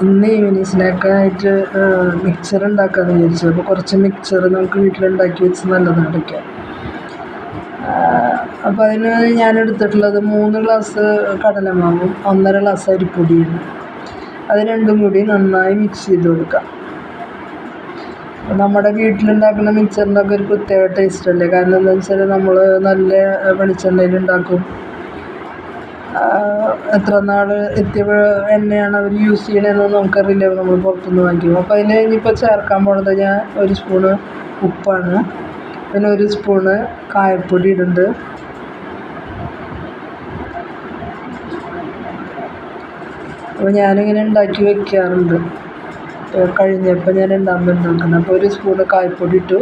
ഇന്ന് evening സ്നാക്കായിട്ട് mixer ഉണ്ടാക്കാമെന്ന് വിചാരിച്ചു. അപ്പോൾ കുറച്ച് മിക്സർ നമുക്ക് വീട്ടിലുണ്ടാക്കി വെച്ച് നല്ലതാണ് കഴിക്കാൻ അപ്പോൾ അതിന് ഞാൻ എടുത്തിട്ടുള്ളത് മൂന്ന് ഗ്ലാസ് കടലമാവും ഒന്നര ഗ്ലാസ് അരിപ്പൊടിയാണ് അത് രണ്ടും കൂടി നന്നായി മിക്സ് ചെയ്ത് കൊടുക്കാം. നമ്മുടെ വീട്ടിലുണ്ടാക്കുന്ന മിക്സറിന്റെ ഒക്കെ ഒരു പ്രത്യേക ടേസ്റ്റ് അല്ലേ? കാരണം എന്താണെന്ന് വെച്ചാൽ നമ്മൾ നല്ല വെളിച്ചെണ്ണയിൽ ഉണ്ടാക്കും. എത്ര നാൾ എത്തിയ എണ്ണയാണ് അവർ യൂസ് ചെയ്യണതെന്ന് നമുക്കറിയില്ല. നമ്മൾ പുറത്തുനിന്ന് വാങ്ങിക്കും. അപ്പോൾ അതിന് ഇനിയിപ്പോൾ ചേർക്കാൻ പോണത് ഞാൻ ഒരു സ്പൂണ് ഉപ്പാണ്. പിന്നെ ഒരു സ്പൂണ് കായപ്പൊടി ഇടുന്നുണ്ട്. അപ്പോൾ ഞാനിങ്ങനെ ഉണ്ടാക്കി വെക്കാറുണ്ട്. കഴിഞ്ഞപ്പോൾ ഞാൻ ഉണ്ടാകുമ്പോൾ ഉണ്ടാക്കുന്നത്. അപ്പോൾ ഒരു സ്പൂണ് കായപ്പൊടി ഇട്ടു.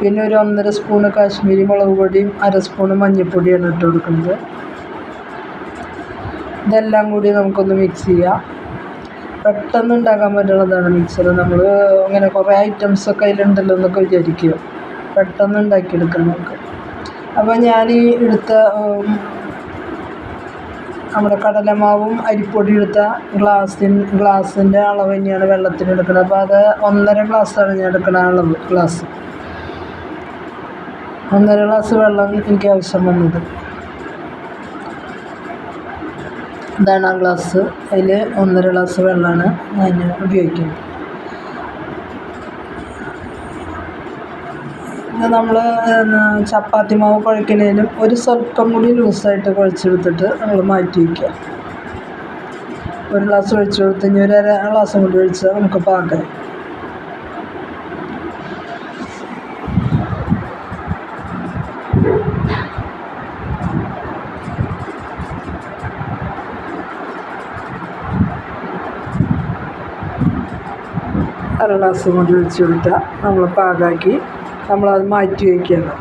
പിന്നെ ഒരു ഒന്നര സ്പൂണ് കാശ്മീരി മുളക് പൊടിയും അര സ്പൂണ് മഞ്ഞൾപ്പൊടിയാണ് ഇട്ട് കൊടുക്കുന്നത്. ഇതെല്ലാം കൂടി നമുക്കൊന്ന് മിക്സ് ചെയ്യാം. പെട്ടെന്ന് ഉണ്ടാക്കാൻ പറ്റുന്നതാണ് മിക്സർ നമ്മൾ അങ്ങനെ കുറേ ഐറ്റംസൊക്കെ അതിലുണ്ടല്ലോ എന്നൊക്കെ വിചാരിക്കും. പെട്ടെന്ന് ഉണ്ടാക്കിയെടുക്കാം നമുക്ക്. അപ്പോൾ ഞാൻ ഈ എടുത്ത നമ്മുടെ കടലമാവും അരിപ്പൊടി എടുത്ത ഗ്ലാസ്സിൻ ഗ്ലാസ്സിന്റെ അളവ് തന്നെയാണ് വെള്ളത്തിന് എടുക്കുന്നത്. അപ്പോൾ അത് ഒന്നര ഗ്ലാസ്സാണ് ഞാൻ എടുക്കുന്ന അളവ് ഗ്ലാസ് ഒന്നര ഗ്ലാസ് വെള്ളം എനിക്ക് ആവശ്യം വന്നത്. ഇതാണ് ആ ഗ്ലാസ്. അതിൽ ഒന്നര ഗ്ലാസ് വെള്ളമാണ് ഞാൻ ഉപയോഗിക്കുന്നത്. ഇത് നമ്മൾ ചപ്പാത്തി മാവ് കുഴക്കുന്നതിനും ഒരു സ്വല്പം കൂടി ലൂസായിട്ട് കുഴച്ചെടുത്തിട്ട് നമ്മൾ മാറ്റി വയ്ക്കുക ഒരു ഗ്ലാസ് ഒഴിച്ചു കൊടുത്ത് ഇനി ഒരു അര ഗ്ലാസും കൂടി ഒഴിച്ചാൽ നമുക്ക് പാകം അര ഗ്ലാസ് കൊണ്ട് ഒഴിച്ച് കൊടുത്താൽ നമ്മൾ പാകാക്കി നമ്മളത് മാറ്റി വയ്ക്കണം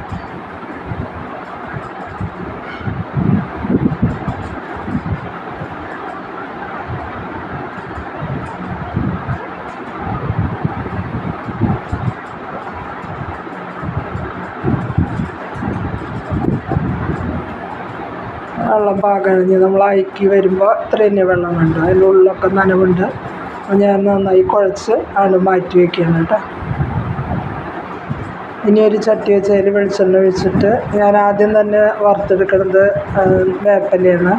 വെള്ളം പാകഴിഞ്ഞ് നമ്മൾ അയക്കി വരുമ്പോൾ ഇത്ര തന്നെ വെള്ളം വേണ്ട. അതിനുള്ളിലൊക്കെ നനവുണ്ട്. ഞാൻ നന്നായി കുഴച്ച് ആണ് മാറ്റി വയ്ക്കുകയാണ് കേട്ടോ. ഇനി ഒരു ചട്ടി വെച്ച് അതിൽ വെളിച്ചെണ്ണ ഒഴിച്ചിട്ട് ഞാൻ ആദ്യം തന്നെ വറുത്തെടുക്കുന്നത് വേപ്പിലയാണ്.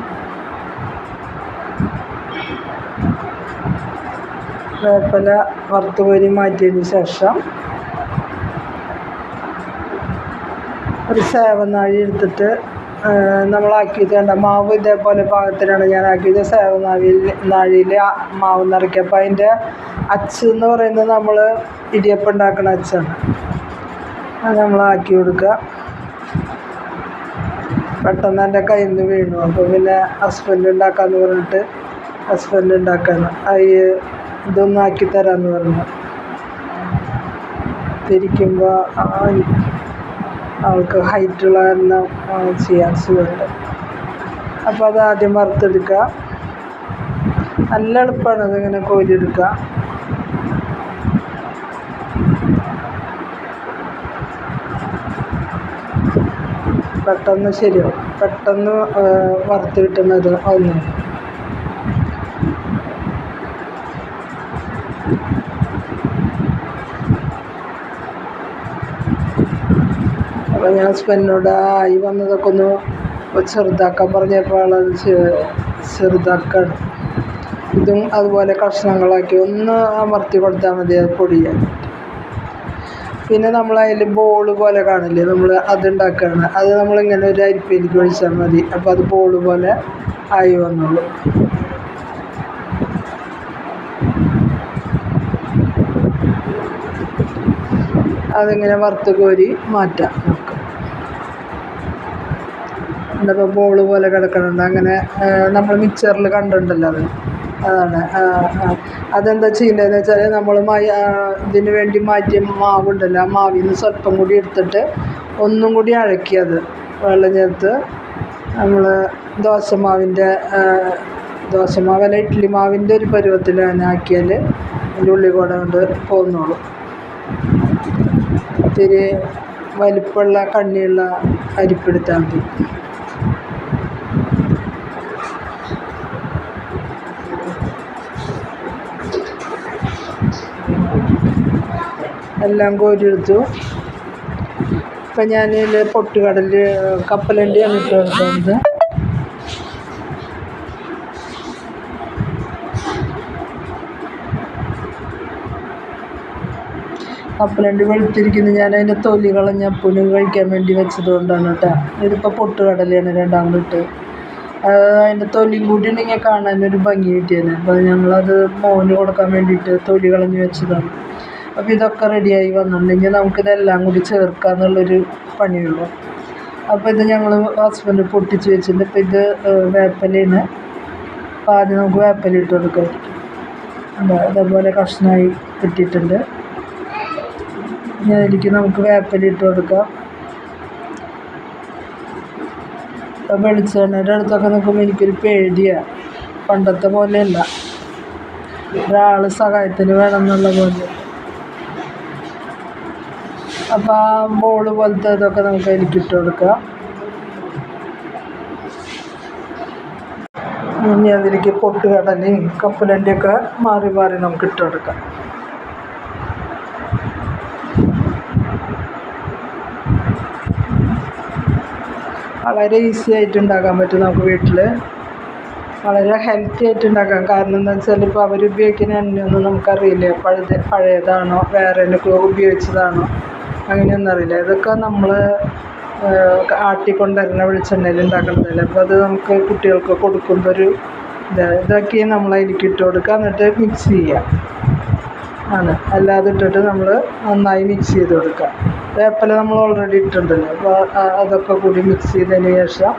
വേപ്പില വറുത്ത് കോരി മാറ്റിയതിന് ശേഷം ഒരു സേവനാഴി എടുത്തിട്ട് നമ്മളാക്കിയത് കണ്ട? മാവ് ഇതേപോലെ പാകത്തിനാണ് ഞാൻ ആക്കിയത് സേവനാഴിയിൽ നാഴിയിൽ മാവ് നിറയ്ക്കുക. അപ്പോൾ അതിന്റെ അച്ച് എന്ന് പറയുന്നത് നമ്മൾ ഇടിയപ്പം ഉണ്ടാക്കുന്ന അച്ചാണ്. അത് നമ്മൾ ആക്കി കൊടുക്കുക. പെട്ടെന്ന് എന്റെ കയ്യിൽ നിന്ന് വീണു. അപ്പോൾ പിന്നെ ഹസ്ബൻഡ് ഉണ്ടാക്കാമെന്ന് പറഞ്ഞിട്ട് ഹസ്ബൻഡ് ഉണ്ടാക്കാന്ന്. അത് ഇതൊന്നാക്കി തരാമെന്ന് പറഞ്ഞു. തിരിക്കുമ്പോൾ അവൾക്ക് ഹൈറ്റുള്ള കാരണം ചെയ്യാൻ സുഖമുണ്ട്. അപ്പോൾ അത് ആദ്യം വറുത്തെടുക്കുക. നല്ല എളുപ്പമാണ് അതിങ്ങനെ കോരിയെടുക്കുക. പെട്ടെന്ന് ശരിയാവും. പെട്ടെന്ന് വറുത്ത് കിട്ടുന്നത് ഒന്ന് അപ്പോൾ ഞാൻ ഹസ്ബൻഡിനോട് ആയി വന്നതൊക്കെ ഒന്ന് ചെറുതാക്കാൻ പറഞ്ഞപ്പോൾ ആളത് ചെറുതാക്കാണ് ഇതും അതുപോലെ കഷ്ണങ്ങളാക്കി ഒന്ന് അമർത്തി കൊടുത്താൽ മതി അത് പൊടിയാൻ. പിന്നെ നമ്മൾ അതിൽ ബോൾ പോലെ കാണില്ലേ നമ്മൾ അതുണ്ടാക്കുകയാണ് അത് നമ്മളിങ്ങനെ ഒരു അരിപ്പയിലേക്ക് ഒഴിച്ചാൽ മതി. അപ്പോൾ അത് ബോൾ പോലെ ആയി വന്നോളൂ. അതിങ്ങനെ വറുത്ത് കോരി മാറ്റാം നമുക്ക്. എന്നിപ്പോൾ ബോൾ പോലെ കിടക്കുന്നുണ്ട്. അങ്ങനെ നമ്മൾ മിക്സറിൽ കണ്ടിട്ടുണ്ടല്ലോ അത്. അതാണ് അതെന്താ ചെയ്യേണ്ടതെന്ന് വെച്ചാൽ നമ്മൾ ഇതിന് വേണ്ടി മാറ്റിയ മാവുണ്ടല്ലോ ആ മാവിൽ നിന്ന് സ്വല്പം കൂടി എടുത്തിട്ട് ഒന്നും കൂടി അഴക്കി അത് വെള്ളം ചേർത്ത് നമ്മൾ ദോശമാവിന്റെ ദോശമാവല്ല ഇഡ്ഡലി മാവിന്റെ ഒരു പരുവത്തിൽ തന്നെ ആക്കിയാൽ അതിന്റെ ഉള്ളിൽ കൂടെ കൊണ്ട് പോകുന്നുള്ളു ഇത്തിരി വലിപ്പമുള്ള കണ്ണിയുള്ള അരിപ്പെടുത്താൽ മതി എല്ലാം കോരിയെടുത്തു ഇപ്പം ഞാൻ പൊട്ടുകടൽ കപ്പലണ്ടിയാണ് ഇട്ട് കൊടുക്കുന്നത് കപ്പലണ്ടി വെളുത്തിരിക്കുന്നത് ഞാൻ അതിന്റെ തൊലി കളഞ്ഞ കഴിക്കാൻ വേണ്ടി വെച്ചത് കൊണ്ടാണ് കേട്ടോ. ഇതിപ്പോൾ പൊട്ടുകടലയാണ് രണ്ടാമതിട്ട് അതിന്റെ തൊലിയും കൂടി ഉണ്ടെങ്കിൽ കാണാനൊരു ഭംഗി കിട്ടിയേനെ അപ്പോൾ ഞങ്ങളത് മോന് കൊടുക്കാൻ വേണ്ടിയിട്ട് തൊലി കളഞ്ഞ് വെച്ചതാണ്. അപ്പോൾ ഇതൊക്കെ റെഡിയായി വന്നിട്ടുണ്ടെങ്കിൽ നമുക്കിതെല്ലാം കൂടി ചേർക്കുക എന്നുള്ളൊരു പണിയുള്ളൂ. അപ്പോൾ ഇത് ഞങ്ങൾ ഹസ്ബൻഡ് പൊട്ടിച്ച് വെച്ചിട്ടുണ്ട്. ഇപ്പോൾ ഇത് വേപ്പലയാണ്. അപ്പോൾ ആദ്യം നമുക്ക് വേപ്പല ഇട്ട് കൊടുക്കാം. അതാ ഇതേപോലെ കഷ്ണമായി കിട്ടിയിട്ടുണ്ട്. ഇനി അതിലേക്ക് നമുക്ക് വേപ്പല ഇട്ട് കൊടുക്കാം ഇപ്പം വെളിച്ചെണ്ണയുടെ അടുത്തൊക്കെ നിൽക്കുമ്പോൾ എനിക്കൊരു പേടിയാണ് പണ്ടത്തെ പോലെയല്ല. ഒരാൾ സഹായത്തിന് വേണം എന്നുള്ള പോലെ. അപ്പോൾ ആ ബോൾ പോലത്തെ ഇതൊക്കെ നമുക്ക് അതിലേക്ക് ഇട്ട് കൊടുക്കാം. ഇനി അതിലേക്ക് പൊട്ടുകടലയും കപ്പലന്റെയൊക്കെ മാറി മാറി നമുക്ക് ഇട്ട് കൊടുക്കാം. വളരെ ഈസി ആയിട്ട് ഉണ്ടാക്കാൻ പറ്റും നമുക്ക് വീട്ടിൽ വളരെ ഹെൽത്തി ആയിട്ട് ഉണ്ടാക്കാം കാരണം എന്താ വെച്ചാൽ ഇപ്പോൾ അവർ ഉപയോഗിക്കുന്ന എണ്ണയൊന്നും നമുക്കറിയില്ല. പഴയത് പഴയതാണോ? വേറെ എന്നൊക്കെ ഉപയോഗിച്ചതാണോ? അങ്ങനെയൊന്നും അറിയില്ല. ഇതൊക്കെ നമ്മൾ ആട്ടിക്കൊണ്ടുവരുന്ന വെളിച്ചെണ്ണയിൽ ഉണ്ടാക്കുന്നതല്ലേ. അപ്പോൾ അത് നമുക്ക് കുട്ടികൾക്ക് കൊടുക്കുമ്പോൾ ഒരു ഇത് ഇതൊക്കെ നമ്മൾ അതിലേക്ക് ഇട്ട് കൊടുക്കുക. എന്നിട്ട് മിക്സ് ചെയ്യുക ആണ്. അല്ലാതെ ഇട്ടിട്ട് നമ്മൾ നന്നായി മിക്സ് ചെയ്ത് കൊടുക്കുക. വേപ്പില നമ്മൾ ഓൾറെഡി ഇട്ടിട്ടുണ്ടല്ലോ. അപ്പോൾ അതൊക്കെ കൂടി മിക്സ് ചെയ്തതിന് ശേഷം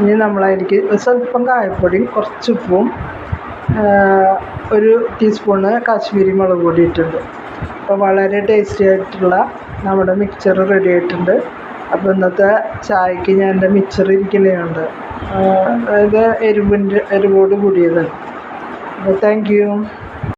ഇനി നമ്മളതിലേക്ക് സ്വല്പം കായപ്പൊടിയും കുറച്ച് ഉപ്പും ആ, ഒരു ടീസ്പൂണ് കാശ്മീരി മുളക് പൊടി ഇട്ടിട്ടുണ്ട്. അപ്പോൾ വളരെ ടേസ്റ്റി ആയിട്ടുള്ള നമ്മുടെ മിക്സർ റെഡി ആയിട്ടുണ്ട്. അപ്പോൾ ഇന്നത്തെ ചായക്ക് ഞാൻ എന്റെ മിക്സർ ഇരിക്കലുണ്ട് ഇത് എരിവിന്റെ എരിവോട് കൂടിയതാണ്. അപ്പോൾ താങ്ക് യു